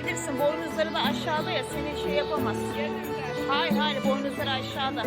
gidebilirsin. Boynuzları da aşağıda ya seni şey yapamaz. Hayır hayır boynuzları aşağıda.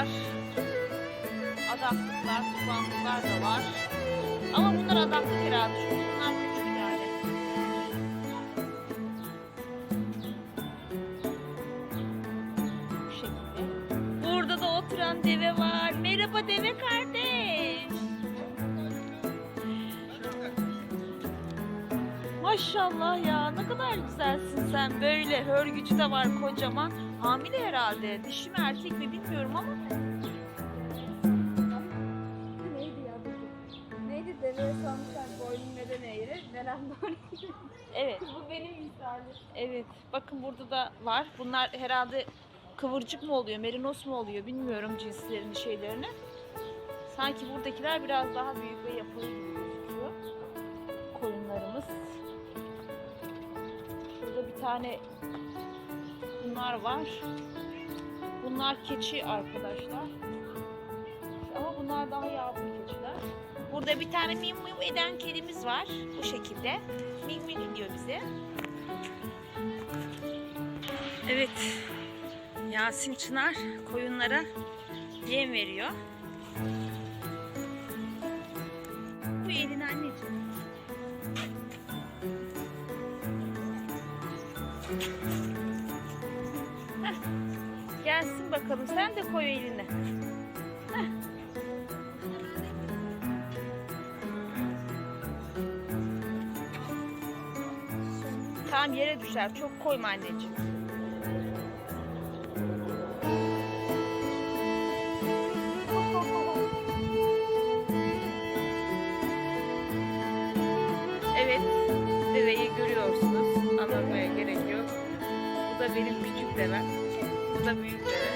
Kurbanlıklar, adaklıklar, kurbanlıklar da var. Ama bunlar adaklık herhalde çünkü bunlar küçük yani. Bu şekilde. Burada da oturan deve var. Merhaba deve kardeş. Maşallah ya ne kadar güzelsin sen böyle hörgücü de var kocaman. Hamile herhalde. Dişi mi erkek mi bilmiyorum ama. Neydi ya? Neydi deveye sormuşlar boynun neden eğri? Doğru? Evet. bu benim misalim. Evet. Bakın burada da var. Bunlar herhalde kıvırcık mı oluyor, merinos mu oluyor bilmiyorum cinslerini, şeylerini. Sanki buradakiler biraz daha büyük ve yapılı gibi gözüküyor. Koyunlarımız. Şurada bir tane bunlar var. Bunlar keçi arkadaşlar. Ama bunlar daha yavru keçiler. Burada bir tane mim mim eden kedimiz var. Bu şekilde. Mim mim diyor bize. Evet. Yasin Çınar koyunlara yem veriyor. Bu elini anneciğim. Heh. Gelsin bakalım. Sen de koy elini. Tamam yere düşer. Çok koyma anneciğim. Evet, deveyi görüyorsunuz. Anlatmaya gerek yok. Bu da benim küçük devem. Bu da büyük deve.